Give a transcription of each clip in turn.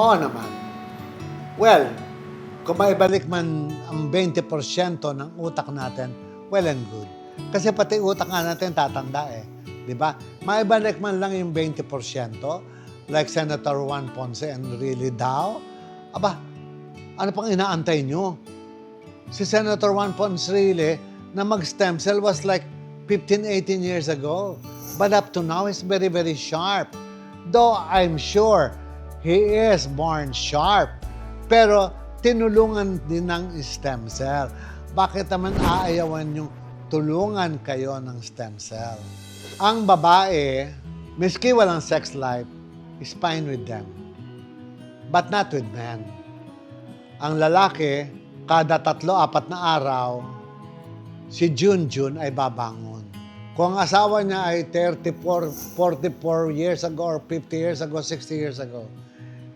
Oo naman. Well, kung maibalik man ang 20% ng utak natin, well and good. Kasi pati utak nga natin tatanda eh. Di ba? Maibalik man lang yung 20%, like Senator Juan Ponce and really Dao, aba, ano pang inaantay nyo? Si Senator Juan Ponce really, na mag-stem cell was like 15, 18 years ago. But up to now, he's very, very sharp. Though I'm sure he is born sharp. Pero tinulungan din ng stem cell. Bakit naman aayawan yung tulungan kayo ng stem cell? Ang babae, miski walang sex life, is fine with them. But not with men. Ang lalaki, kada tatlo, apat na araw, si Junjun ay babangon. Kung ang asawa niya ay 34, 44 years ago or 50 years ago, 60 years ago,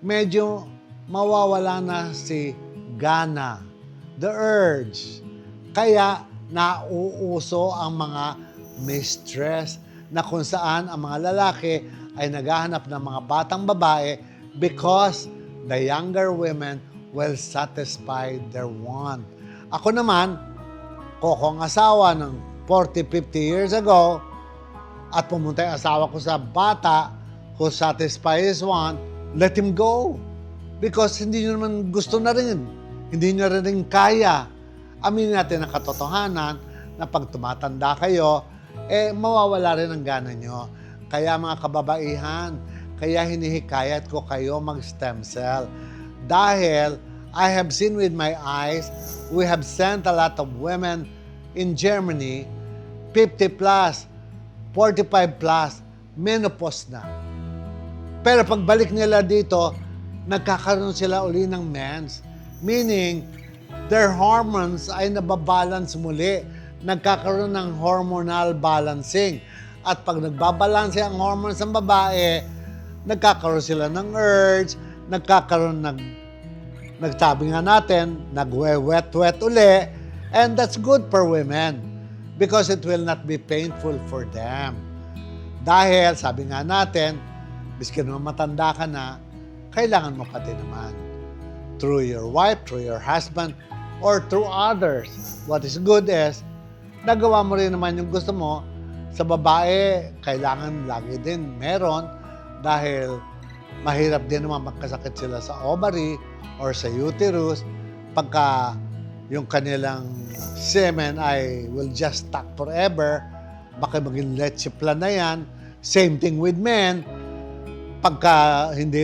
medyo mawawala na si Gana, the urge. Kaya nauuso ang mga mistress na kung saan ang mga lalaki ay naghahanap ng mga batang babae because the younger women will satisfy their want. Ako naman, kung ang asawa ng 40, 50 years ago, at pumunta yung asawa ko sa bata who satisfy his want, let him go. Because hindi nyo naman gusto na rin. Hindi nyo rin kaya. Aminin natin ang katotohanan na pag tumatanda kayo, eh mawawala rin ang gana nyo. Kaya mga kababaihan, kaya hinihikayat ko kayo mag-stem cell. Dahil I have seen with my eyes, we have sent a lot of women in Germany, 50 plus, 45 plus, menopause na. Pero pagbalik nila dito, nagkakaroon sila uli ng mens. Meaning, their hormones ay nababalance muli. Nagkakaroon ng hormonal balancing. At pag nagbabalanse ang hormones ng babae, nagkakaroon sila ng urge, nagkakaroon ng, nagsabi nga natin, nagwe-wet-wet uli, and that's good for women because it will not be painful for them. Dahil, sabi nga natin, biskin naman matanda ka na, kailangan mo pati naman. Through your wife, through your husband, or through others. What is good is, nagawa mo rin naman yung gusto mo. Sa babae, kailangan lagi din meron dahil mahirap din naman magkasakit sila sa ovary or sa uterus pagka yung kanilang semen ay will just stuck forever, baka maging leche plan na yan. Same thing with men. Pagka hindi